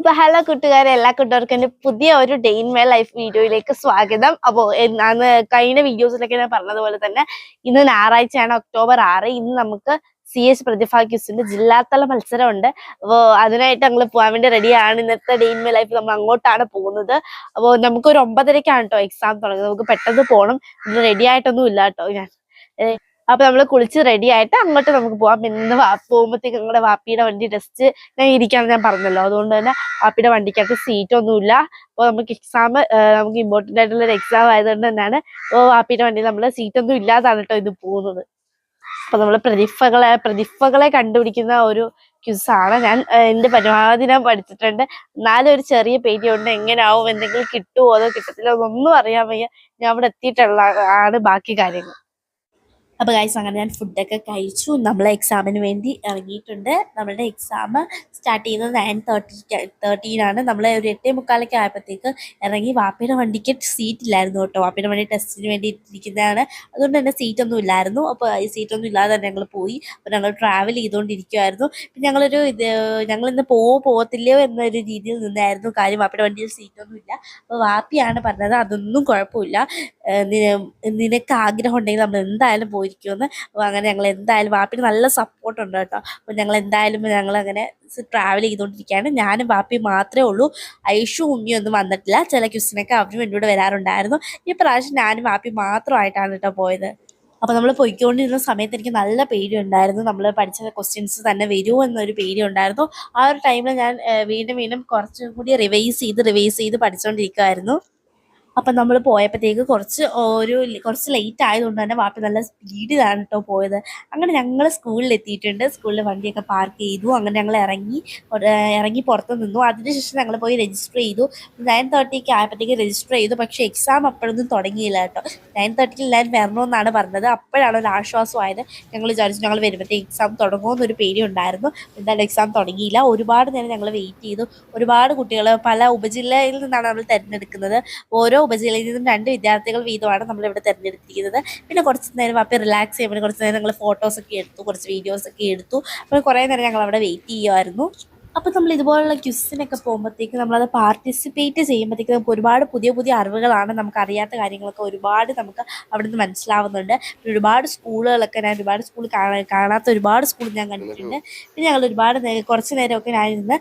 അപ്പൊ ഹലോ കൂട്ടുകാരെ എല്ലാ കൂട്ടുകാർക്കും എന്റെ പുതിയ ഒരു ഡേ ഇൻ മൈ ലൈഫ് വീഡിയോയിലേക്ക് സ്വാഗതം. അപ്പോ അന്ന് കഴിഞ്ഞ വീഡിയോസിലൊക്കെ ഞാൻ പറഞ്ഞതുപോലെ തന്നെ ഇന്ന് ഞായറാഴ്ചയാണ് ഒക്ടോബർ ആറ്. ഇന്ന് നമുക്ക് സി എച്ച് പ്രതിഭ ക്യൂസിന്റെ ജില്ലാതല മത്സരമുണ്ട്. അപ്പോൾ അതിനായിട്ട് ഞങ്ങൾ പോകാൻ വേണ്ടി റെഡിയാണ് ഇന്നത്തെ ഡേ ഇൻ മൈ ലൈഫ് നമ്മൾ അങ്ങോട്ടാണ് പോകുന്നത്. അപ്പോ നമുക്ക് ഒരു ഒമ്പതരക്കാണ് കേട്ടോ എക്സാം തുടങ്ങുന്നത്. നമുക്ക് പെട്ടെന്ന് പോകണം റെഡി ആയിട്ടൊന്നും ഇല്ല കേട്ടോ ഞാൻ അപ്പൊ നമ്മൾ കുളിച്ച് റെഡി ആയിട്ട് അങ്ങോട്ട് നമുക്ക് പോവാം. പിന്നെ പോകുമ്പോഴത്തേക്ക് ഞങ്ങളുടെ വാപ്പിയുടെ വണ്ടി ടെസ്റ്റ് ഞാൻ ഇരിക്കാന്ന് ഞാൻ പറഞ്ഞല്ലോ. അതുകൊണ്ട് തന്നെ വാപ്പിയുടെ വണ്ടിക്കകത്ത് സീറ്റ് ഒന്നുമില്ല അപ്പോൾ നമുക്ക് എക്സാം നമുക്ക് ഇമ്പോർട്ടന്റ് ആയിട്ടുള്ള ഒരു എക്സാം ആയതുകൊണ്ട് തന്നെയാണ് വാപ്പിയുടെ വണ്ടി നമ്മൾ സീറ്റ് ഒന്നും ഇല്ലാതാണ് കേട്ടോ ഇത് പോകുന്നത്. അപ്പൊ നമ്മൾ പ്രതിഭകളെ പ്രതിഭകളെ കണ്ടുപിടിക്കുന്ന ഒരു ക്യൂസാണ് ഞാൻ എന്റെ പരമാവധി ഞാൻ പഠിച്ചിട്ടുണ്ട്. എന്നാലും ഒരു ചെറിയ പേടി പേടിയുണ്ട്. എങ്ങനെയാവും എന്തെങ്കിലും കിട്ടുമോ അതോ കിട്ടത്തില്ലോ എന്നൊന്നും അറിയാൻ വയ്യ. ഞാൻ അവിടെ എത്തിയിട്ടുള്ള ആണ് ബാക്കി കാര്യങ്ങൾ. അപ്പൊ ഗൈസ് അങ്ങനെ ഞാൻ ഫുഡൊക്കെ കഴിച്ചു. നമ്മൾ എക്സാമിന് വേണ്ടി ഇറങ്ങിയിട്ടുണ്ട്. നമ്മളുടെ എക്സാം സ്റ്റാർട്ട് ചെയ്യുന്നത് നയൻ തേർട്ടി തേർട്ടീനാണ് നമ്മൾ ഒരു എട്ടേ മുക്കാലൊക്കെ ആയപ്പോഴത്തേക്ക് ഇറങ്ങി വാപ്പയുടെ വണ്ടിക്ക് സീറ്റ് ഇല്ലായിരുന്നു കേട്ടോ. വാപ്പയുടെ വണ്ടി ടെസ്റ്റിന് വേണ്ടി ഇരിക്കുന്നതാണ് അതുകൊണ്ട് തന്നെ സീറ്റ് ഒന്നും ഇല്ലായിരുന്നു. അപ്പോൾ ഈ സീറ്റ് ഒന്നും ഇല്ലാതെ തന്നെ ഞങ്ങൾ പോയി. അപ്പോൾ ഞങ്ങൾ ട്രാവൽ ചെയ്തുകൊണ്ടിരിക്കുമായിരുന്നു പിന്നെ ഞങ്ങളൊരു ഇത് ഞങ്ങൾ ഇന്ന് പോവോ പോകത്തില്ലയോ എന്നൊരു രീതിയിൽ നിന്നായിരുന്നു. കാര്യം വാപ്പയുടെ വണ്ടിയിൽ സീറ്റൊന്നും ഇല്ല. അപ്പോൾ വാപ്പിയാണ് പറഞ്ഞത് അതൊന്നും കുഴപ്പമില്ല. നിനക്ക് ആഗ്രഹം ഉണ്ടെങ്കിൽ നമ്മൾ എന്തായാലും പോയിരിക്കുമെന്ന് അപ്പോൾ അങ്ങനെ ഞങ്ങൾ എന്തായാലും വാപ്പിന് നല്ല സപ്പോർട്ട് ഉണ്ട് കേട്ടോ. അപ്പോൾ ഞങ്ങൾ എന്തായാലും ഞങ്ങൾ അങ്ങനെ ട്രാവൽ ചെയ്തുകൊണ്ടിരിക്കുകയാണ്. ഞാനും വാപ്പി മാത്രമേ ഉള്ളൂ. ഐഷു ഉമ്മിയും ഒന്നും വന്നിട്ടില്ല. ചില ക്വസ്റ്റിനൊക്കെ അവരും എന്റെ കൂടെ വരാറുണ്ടായിരുന്നു. ഈ പ്രാവശ്യം ഞാനും വാപ്പി മാത്രമായിട്ടാണ് കേട്ടോ പോയത്. അപ്പോൾ നമ്മൾ പൊയ്ക്കൊണ്ടിരുന്ന സമയത്ത് എനിക്ക് നല്ല പേടിയുണ്ടായിരുന്നു. നമ്മൾ പഠിച്ച ക്വസ്റ്റ്യൻസ് തന്നെ വരുമോ എന്നൊരു പേടിയുണ്ടായിരുന്നു. ആ ഒരു ടൈമിൽ ഞാൻ വീണ്ടും വീണ്ടും കുറച്ചും കൂടി റിവൈസ് ചെയ്ത് റിവൈസ് ചെയ്ത് പഠിച്ചുകൊണ്ടിരിക്കുമായിരുന്നു അപ്പം നമ്മൾ പോയപ്പോഴത്തേക്ക് കുറച്ച് ഒരു കുറച്ച് ലേറ്റ് ആയതുകൊണ്ട് തന്നെ വാപ്പി നല്ല സ്പീഡിലാണ് കേട്ടോ പോയത്. അങ്ങനെ ഞങ്ങൾ സ്കൂളിൽ എത്തിയിട്ടുണ്ട് സ്കൂളിൽ വണ്ടിയൊക്കെ പാർക്ക് ചെയ്തു. അങ്ങനെ ഞങ്ങൾ ഇറങ്ങി ഇറങ്ങി പുറത്ത് നിന്നു. അതിനുശേഷം ഞങ്ങൾ പോയി രജിസ്റ്റർ ചെയ്തു. നയൻ തേർട്ടിക്ക് ആയപ്പോഴത്തേക്ക് രജിസ്റ്റർ ചെയ്തു. പക്ഷേ എക്സാം അപ്പോഴൊന്നും തുടങ്ങിയില്ല കേട്ടോ. നയൻ തേർട്ടിക്ക് എല്ലാവരും വരണമെന്നാണ് പറഞ്ഞത്. അപ്പോഴാണ് ഒരു ആശ്വാസമായത്. ഞങ്ങൾ വിചാരിച്ചു ഞങ്ങൾ വരുമ്പോഴത്തേക്ക് എക്സാം തുടങ്ങുമെന്നൊരു പേടി ഉണ്ടായിരുന്നു എന്തായാലും എക്സാം തുടങ്ങിയില്ല. ഒരുപാട് നേരം ഞങ്ങൾ വെയിറ്റ് ചെയ്തു. ഒരുപാട് കുട്ടികൾ പല ഉപജില്ലയിൽ നിന്നാണ് നമ്മൾ തിരഞ്ഞെടുക്കുന്നത്. ഓരോ ഉപജില്ലയിൽ നിന്നും രണ്ട് വിദ്യാർത്ഥികൾ വീതമാണ് നമ്മൾ ഇവിടെ തിരഞ്ഞെടുത്തിരിക്കുന്നത്. പിന്നെ കുറച്ച് നേരം അപ്പം റിലാക്സ് ചെയ്യാൻ കുറച്ച് നേരം ഞങ്ങൾ ഫോട്ടോസ് ഒക്കെ എടുത്തു കുറച്ച് വീഡിയോസ് ഒക്കെ എടുത്തു. അപ്പോൾ കുറേ നേരം ഞങ്ങൾ അവിടെ വെയിറ്റ് ചെയ്യുമായിരുന്നു അപ്പോൾ നമ്മൾ ഇതുപോലുള്ള ക്യുസിനൊക്കെ പോകുമ്പോഴത്തേക്ക് നമ്മളത് പാർട്ടിസിപ്പേറ്റ് ചെയ്യുമ്പോഴത്തേക്ക് നമുക്ക് ഒരുപാട് പുതിയ പുതിയ അറിവുകളാണ് നമുക്ക് അറിയാത്ത കാര്യങ്ങളൊക്കെ ഒരുപാട് നമുക്ക് അവിടുന്ന് മനസ്സിലാവുന്നുണ്ട്. ഒരുപാട് സ്കൂളുകളൊക്കെ ഞാൻ ഒരുപാട് സ്കൂൾ കാണാത്ത ഒരുപാട് സ്കൂൾ ഞാൻ കണ്ടിട്ടുണ്ട്. പിന്നെ ഞങ്ങൾ ഒരുപാട് കുറച്ച് നേരമൊക്കെ ഞാൻ ഇന്ന്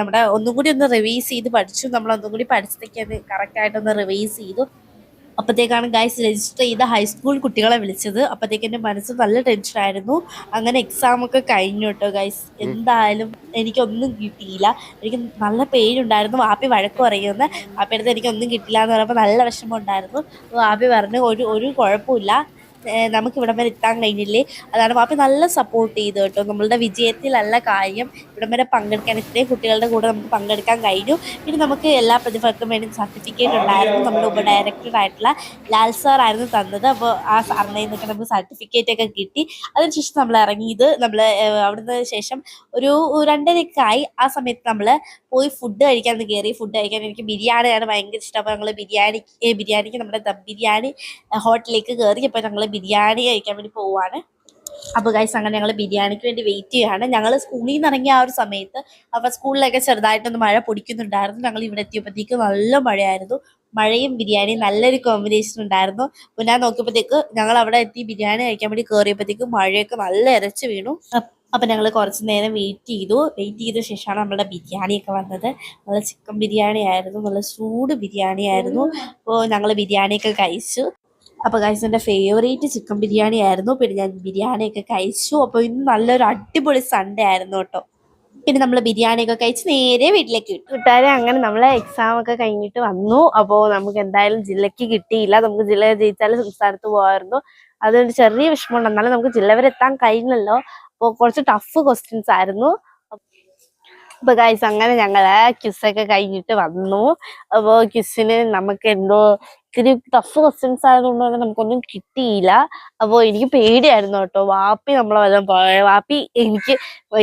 നമ്മുടെ ഒന്നും കൂടി ഒന്ന് റിവൈസ് ചെയ്ത് പഠിച്ചു. നമ്മൾ ഒന്നും കൂടി പഠിച്ചതൊക്കെ അത് കറക്റ്റായിട്ടൊന്ന് റിവൈസ് ചെയ്തു. അപ്പോഴത്തേക്കാണ് ഗൈസ് രജിസ്റ്റർ ചെയ്ത ഹൈസ്കൂൾ കുട്ടികളെ വിളിച്ചത്. അപ്പോഴത്തേക്ക് എന്റെ മനസ്സ് നല്ല ടെൻഷനായിരുന്നു അങ്ങനെ എക്സാം ഒക്കെ കഴിഞ്ഞു കേട്ടോ ഗൈസ് എന്തായാലും എനിക്കൊന്നും കിട്ടിയില്ല. എനിക്ക് നല്ല പേരുണ്ടായിരുന്നു വാപ്പി വഴക്ക് വാപ്പിയുടെ എനിക്കൊന്നും കിട്ടില്ല എന്ന് പറയുമ്പോൾ നല്ല വിഷമം ഉണ്ടായിരുന്നു. വാപ്പി പറഞ്ഞു ഒരു ഒരു കുഴപ്പമില്ല. നമുക്ക് ഇവിടം വരെ എത്താൻ കഴിഞ്ഞില്ലേ? അതാണ് വാപ്പി നല്ല സപ്പോർട്ട് ചെയ്തു കേട്ടോ. നമ്മളുടെ വിജയത്തിലല്ല കാര്യം ഇവിടം വരെ പങ്കെടുക്കാൻ ഇത്രയും കുട്ടികളുടെ കൂടെ നമുക്ക് പങ്കെടുക്കാൻ കഴിഞ്ഞു. പിന്നെ നമുക്ക് എല്ലാ പ്രതിഭകൾക്കും വേണ്ടി സർട്ടിഫിക്കറ്റ് ഉണ്ടായിരുന്നു. നമ്മുടെ ഉപ ഡയറക്ടർ ആയിട്ടുള്ള ലാൽ സാർ ആയിരുന്നു തന്നത്. അപ്പോൾ ആ സാറിനെ നിന്നൊക്കെ നമുക്ക് സർട്ടിഫിക്കറ്റ് ഒക്കെ കിട്ടി. അതിനുശേഷം നമ്മൾ ഇറങ്ങിയത് നമ്മൾ അവിടുന്ന് ശേഷം ഒരു രണ്ടരയൊക്കെ ആയി ആ സമയത്ത് നമ്മൾ പോയി ഫുഡ് കഴിക്കാൻ കയറി. ഫുഡ് കഴിക്കാൻ എനിക്ക് ബിരിയാണിയാണ് ഭയങ്കര ഇഷ്ടം. അപ്പോൾ ഞങ്ങൾ ബിരിയാണി ബിരിയാണിക്ക് നമ്മുടെ ദം ബിരിയാണി ഹോട്ടലിലേക്ക് കയറി അപ്പോൾ ഞങ്ങൾ ബിരിയാണി കഴിക്കാൻ വേണ്ടി പോവാണ്. അപ്പോൾ ഗൈസ് അങ്ങനെ ഞങ്ങൾ ബിരിയാണിക്ക് വേണ്ടി വെയിറ്റ് ചെയ്യുകയാണ് ഞങ്ങൾ സ്കൂളിൽ നിന്ന് ഇറങ്ങിയ ആ ഒരു സമയത്ത് അപ്പോൾ സ്കൂളിലൊക്കെ ചെറുതായിട്ടൊന്ന് മഴ പൊടിക്കുന്നുണ്ടായിരുന്നു. ഞങ്ങൾ ഇവിടെ എത്തിയപ്പോഴത്തേക്ക് നല്ല മഴയായിരുന്നു. മഴയും ബിരിയാണിയും നല്ലൊരു കോമ്പിനേഷൻ ഉണ്ടായിരുന്നു. അപ്പോൾ ഞാൻ നോക്കിയപ്പോഴത്തേക്ക് ഞങ്ങൾ അവിടെ എത്തി ബിരിയാണി കഴിക്കാൻ വേണ്ടി കയറിയപ്പോഴത്തേക്ക് മഴയൊക്കെ നല്ല ഇരച്ച് വീണു. അപ്പ് ഞങ്ങൾ കുറച്ച് നേരം വെയിറ്റ് ചെയ്തു. വെയിറ്റ് ചെയ്ത ശേഷമാണ് നമ്മുടെ ബിരിയാണിയൊക്കെ വന്നത്. നല്ല ചിക്കൻ ബിരിയാണി ആയിരുന്നു നല്ല ചൂട് ബിരിയാണി ആയിരുന്നു അപ്പോൾ ഞങ്ങൾ ബിരിയാണിയൊക്കെ കഴിച്ചു. അപ്പോൾ ഗൈസ് എന്റെ ഫേവറേറ്റ് ചിക്കൻ ബിരിയാണി ആയിരുന്നു. പിന്നെ ഞാൻ ബിരിയാണിയൊക്കെ കഴിച്ചു. അപ്പോൾ ഇന്ന് നല്ലൊരു അടിപൊളി സൺഡേ ആയിരുന്നു കേട്ടോ. പിന്നെ നമ്മൾ ബിരിയാണിയൊക്കെ കഴിച്ച് നേരെ വീട്ടിലേക്ക് കിട്ടും കൂട്ടുകാരെ അങ്ങനെ നമ്മളെ എക്സാം ഒക്കെ കഴിഞ്ഞിട്ട് വന്നു. അപ്പോൾ നമുക്ക് എന്തായാലും ജില്ലക്ക് കിട്ടിയില്ല. നമുക്ക് ജില്ല ജയിച്ചാൽ സംസ്ഥാനത്ത് പോകാമായിരുന്നു അതൊരു ചെറിയ വിഷമമുണ്ട്. എന്നാലും നമുക്ക് ജില്ല വരെ എത്താൻ കഴിഞ്ഞല്ലോ. അപ്പോൾ കുറച്ച് ടഫ് ക്വസ്റ്റ്യൻസ് ആയിരുന്നു. അപ്പൊ ഗൈസ് അങ്ങനെ ഞങ്ങൾ ക്വിസൊക്കെ കഴിഞ്ഞിട്ട് വന്നു. അപ്പോ ക്വിസിന് നമുക്ക് എന്തോ ഇത്തിരി ടഫ് ക്വസ്റ്റ്യൻസ് ആയതുകൊണ്ട് തന്നെ നമുക്കൊന്നും കിട്ടിയില്ല. അപ്പോൾ എനിക്ക് പേടിയായിരുന്നു കേട്ടോ. വാപ്പി നമ്മളെ വല്ലതും പോയ വാപ്പി എനിക്ക്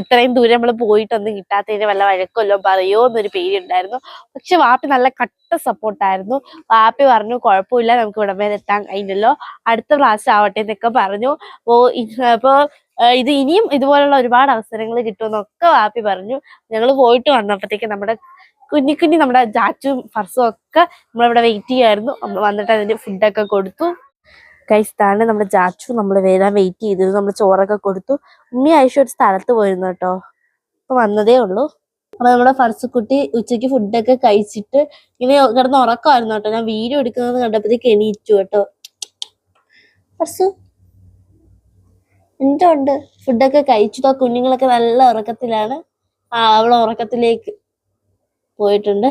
ഇത്രയും ദൂരം നമ്മൾ പോയിട്ടൊന്നും കിട്ടാത്തതിന് വല്ല വഴക്കല്ലോ പറയോ എന്നൊരു പേടി ഉണ്ടായിരുന്നു പക്ഷെ വാപ്പി നല്ല കട്ട സപ്പോർട്ടായിരുന്നു വാപ്പി പറഞ്ഞു കുഴപ്പമില്ല നമുക്ക് ഇവിടെ വരെ എത്താൻ കഴിഞ്ഞല്ലോ. അടുത്ത പ്രാവശ്യം ആവട്ടെ എന്നൊക്കെ പറഞ്ഞു. അപ്പോ അപ്പോൾ ഇത് ഇനിയും ഇതുപോലുള്ള ഒരുപാട് അവസരങ്ങൾ കിട്ടുമെന്നൊക്കെ വാപ്പി പറഞ്ഞു. ഞങ്ങൾ പോയിട്ട് വന്നപ്പോഴത്തേക്ക് നമ്മുടെ കുഞ്ഞി കുഞ്ഞി നമ്മുടെ ജാറ്റും ഫർസും ഒക്കെ നമ്മളിവിടെ വെയിറ്റ് ചെയ്യായിരുന്നു. നമ്മൾ വന്നിട്ട് അതിന് ഫുഡൊക്കെ കൊടുത്തു. കൈസ്ഥാണ് നമ്മുടെ ജാച്ചു നമ്മൾ വരാൻ വെയിറ്റ് ചെയ്തു നമ്മൾ ചോറൊക്കെ കൊടുത്തു. ഉമ്മി ആയിഷ ഒരു സ്ഥലത്ത് പോയിരുന്നു കേട്ടോ. ഇപ്പൊ വന്നതേ ഉള്ളൂ. അപ്പൊ നമ്മുടെ ഫർസുക്കുട്ടി ഉച്ചയ്ക്ക് ഫുഡൊക്കെ കഴിച്ചിട്ട് ഇങ്ങനെ കിടന്ന് ഉറക്കമായിരുന്നു കേട്ടോ. ഞാൻ വീഡിയോ എടുക്കുന്നത് കണ്ടപ്പോഴത്തേക്ക് എണീറ്റു കേട്ടോ. ഫർസു? എന്തുണ്ട് ഫുഡൊക്കെ കഴിച്ചിട്ട്? ആ കുഞ്ഞുങ്ങളൊക്കെ നല്ല ഉറക്കത്തിലാണ്. ആ അവൾ ഉറക്കത്തിലേക്ക് പോയിട്ടുണ്ട്.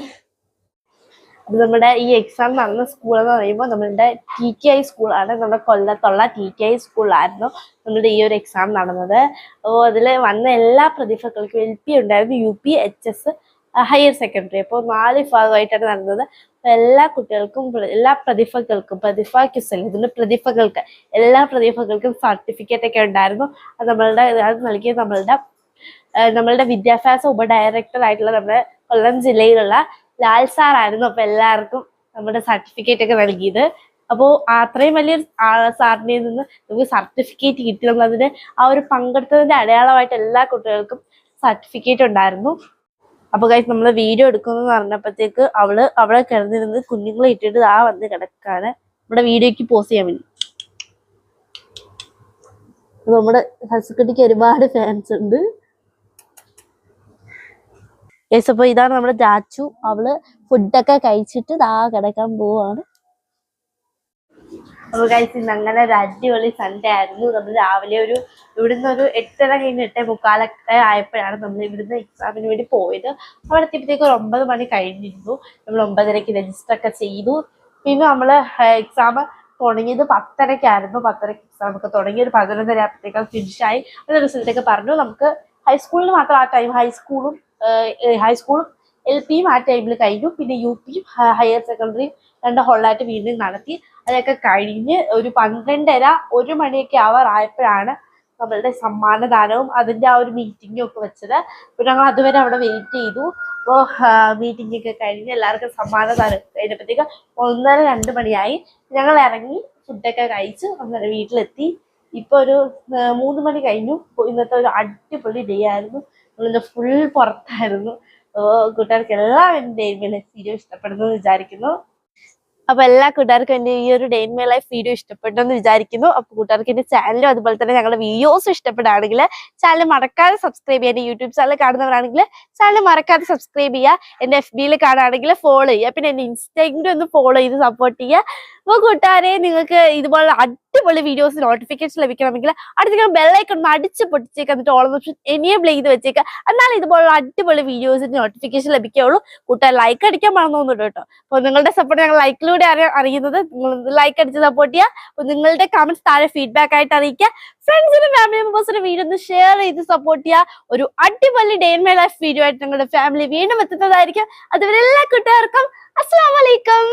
അത് നമ്മുടെ ഈ എക്സാം നടന്ന സ്കൂൾ എന്ന് പറയുമ്പോൾ നമ്മളുടെ ടി ടി ഐ സ്കൂളാണ് നമ്മുടെ കൊല്ലത്തുള്ള ടി ടി ഐ സ്കൂളിലായിരുന്നു നമ്മുടെ ഈ ഒരു എക്സാം നടന്നത്. അപ്പോൾ അതിൽ വന്ന എല്ലാ പ്രതിഭകൾക്കും എൽ പി ഉണ്ടായിരുന്നു. U P H S higher secondary അപ്പോൾ നാല് ഭാഗമായിട്ടാണ് നടന്നത്. എല്ലാ കുട്ടികൾക്കും എല്ലാ പ്രതിഭകൾക്കും പ്രതിഭ ക്യുസൽ ഇതിന്റെ പ്രതിഭകൾക്ക് എല്ലാ പ്രതിഭകൾക്കും സർട്ടിഫിക്കറ്റ് ഒക്കെ ഉണ്ടായിരുന്നു. അത് നമ്മളുടെ അത് നൽകിയത് നമ്മളുടെ നമ്മളുടെ വിദ്യാഭ്യാസ ഉപഡയറക്ടർ ആയിട്ടുള്ള നമ്മുടെ കൊല്ലം ജില്ലയിലുള്ള ലാൽ സാർ ആയിരുന്നു അപ്പൊ എല്ലാവർക്കും നമ്മുടെ സർട്ടിഫിക്കറ്റ് ഒക്കെ നൽകിയത്. അപ്പോൾ അത്രയും വലിയൊരു സാറിനെ നിന്ന് നമുക്ക് സർട്ടിഫിക്കറ്റ് കിട്ടി. ആ ഒരു പങ്കെടുത്തതിന്റെ അടയാളമായിട്ട് എല്ലാ കുട്ടികൾക്കും സർട്ടിഫിക്കറ്റ് ഉണ്ടായിരുന്നു. അപ്പൊ കഴിച്ച് നമ്മൾ വീഡിയോ എടുക്കുന്നു പറഞ്ഞപ്പോഴത്തേക്ക് അവൾ അവിടെ കിടന്നിരുന്ന് കുഞ്ഞുങ്ങളെ ഇട്ടിട്ട് ആ വന്ന് കിടക്കാണ്. നമ്മുടെ വീഡിയോക്ക് പോസ് ചെയ്യാൻ വേണ്ടി. നമ്മുടെ ഹസ്കുട്ടിക്ക് ഒരുപാട് ഫാൻസ് ഉണ്ട്. യെസ് അപ്പൊ ഇതാണ് നമ്മുടെ ജാച്ചു അവൾ ഫുഡൊക്കെ കഴിച്ചിട്ട് ദാ കിടക്കാൻ പോവാണ്. അപ്പൊ കഴിച്ച് അങ്ങനെ ഒരു അടിപൊളി സൺഡേ ആയിരുന്നു. നമ്മൾ രാവിലെ ഒരു ഇവിടുന്ന് ഒരു എട്ടര കഴിഞ്ഞ് എട്ടേ മുക്കാലൊക്കെ ആയപ്പോഴാണ് നമ്മൾ ഇവിടുന്ന് എക്സാമിന് വേണ്ടി പോയത്. അവിടെ എത്തിയപ്പോഴത്തേക്ക് ഒരു ഒമ്പത് മണി കഴിഞ്ഞിരുന്നു. നമ്മൾ ഒമ്പതരക്ക് രജിസ്റ്റർ ഒക്കെ ചെയ്തു. പിന്നെ നമ്മൾ എക്സാം തുടങ്ങിയത് പത്തരക്കായിരുന്നു പത്തരക്ക് എക്സാം ഒക്കെ തുടങ്ങി. ഒരു പതിനൊന്നര ആയപ്പോഴത്തേക്കും ഫിനിഷായി അത് റിസൾട്ട് ഒക്കെ പറഞ്ഞു. നമുക്ക് ഹൈസ്കൂളിൽ മാത്രം ആ ടൈം ഹൈസ്കൂളും ഹൈസ്കൂളും എൽ പിയും ആ ടൈമിൽ കഴിഞ്ഞു. പിന്നെ യു പിയും ഹയർ സെക്കൻഡറിയും രണ്ട് ഹോളായിട്ട് വീണ്ടും നടത്തി. അതൊക്കെ കഴിഞ്ഞ് ഒരു പന്ത്രണ്ടര ഒരു മണിയൊക്കെ ആവാറായപ്പോഴാണ് നമ്മളുടെ സമ്മാനദാനവും അതിന്റെ ആ ഒരു മീറ്റിംഗും ഒക്കെ വെച്ചത്. അപ്പോൾ ഞങ്ങൾ അതുവരെ അവിടെ വെയിറ്റ് ചെയ്തു. അപ്പോൾ മീറ്റിംഗ് ഒക്കെ കഴിഞ്ഞ് എല്ലാവർക്കും സമ്മാനദാനം കഴിഞ്ഞപ്പോഴത്തേക്ക് ഒന്നര രണ്ട് മണിയായി. ഞങ്ങൾ ഇറങ്ങി ഫുഡൊക്കെ കഴിച്ച് അന്നേരം വീട്ടിലെത്തി. ഇപ്പോൾ ഒരു മൂന്ന് മണി കഴിഞ്ഞു. ഇന്നത്തെ ഒരു അടിപൊളി ഡേ ആയിരുന്നു. നമ്മളിന്ന് ഫുൾ പുറത്തായിരുന്നു. കൂട്ടുകാർക്ക് മൈ ലൈഫ് വീഡിയോ ഇഷ്ടപ്പെടുന്നു വിചാരിക്കുന്നു. അപ്പൊ എല്ലാ കൂട്ടുകാർക്കും എന്റെ ഈ ഒരു ഡേ മൈ ലൈഫ് വീഡിയോ ഇഷ്ടപ്പെട്ടു എന്ന് വിചാരിക്കുന്നു. അപ്പൊ കൂട്ടുകാർക്ക് എന്റെ ചാനലും അതുപോലെ തന്നെ ഞങ്ങളുടെ വീഡിയോസ് ഇഷ്ടപ്പെടുകയാണെങ്കിൽ ചാനൽ മറക്കാതെ സബ്സ്ക്രൈബ് ചെയ്യുക. എന്റെ യൂട്യൂബ് ചാനൽ കാണുന്നവരാണെങ്കിൽ ചാനൽ മറക്കാതെ സബ്സ്ക്രൈബ് ചെയ്യുക. എന്റെ എഫ് ബിയിൽ കാണുകയാണെങ്കിൽ ഫോളോ ചെയ്യുക. പിന്നെ എന്റെ ഇൻസ്റ്റാഗ്രാമിൽ ഒന്ന് ഫോളോ ചെയ്ത് സപ്പോർട്ട് ചെയ്യുക. അപ്പോൾ കൂട്ടുകാരെ നിങ്ങൾക്ക് ഇതുപോലുള്ള അടിപൊളി വീഡിയോസ് നോട്ടിഫിക്കേഷൻ ലഭിക്കണമെങ്കിൽ അടുത്ത ബെല്ലൈക്കൺ അടിച്ച് പൊട്ടിച്ചേക്ക് എന്നിട്ട് ഓൾ ഓപ്ഷൻ എനേബിൾ ചെയ്ത് വെച്ചേക്കുക എന്നാൽ ഇതുപോലുള്ള അടിപൊളി വീഡിയോസിന്റെ നോട്ടിഫിക്കേഷൻ ലഭിക്കുകയുള്ളൂ. കൂട്ടുകാർ ലൈക്ക് അടിക്കാൻ മറന്നുണ്ട് കേട്ടോ. അപ്പോൾ നിങ്ങളുടെ സപ്പോർട്ട് ഞങ്ങൾ ലൈക്കിലൂടെ അറിയുന്നത്. നിങ്ങൾ ലൈക്ക് അടിച്ച് സപ്പോർട്ട് ചെയ്യുക. അപ്പോൾ നിങ്ങളുടെ കമന്റ്സ് താഴെ ഫീഡ്ബാക്ക് ആയിട്ട് അറിയിക്കുക. ഫ്രണ്ട്സിനും ഫാമിലി മെമ്പേഴ്സിനും വീഡിയോ ഒന്ന് ഷെയർ ചെയ്ത് സപ്പോർട്ട് ചെയ്യുക. ഒരു അടിപൊളി ഡേ മൈ ലൈഫ് വീഡിയോ ആയിട്ട് നിങ്ങളുടെ ഫാമിലി വീണ്ടും എത്തുന്നതായിരിക്കും. അതുവരെ എല്ലാ കൂട്ടുകാർക്കും അസ്സാം വലൈക്കും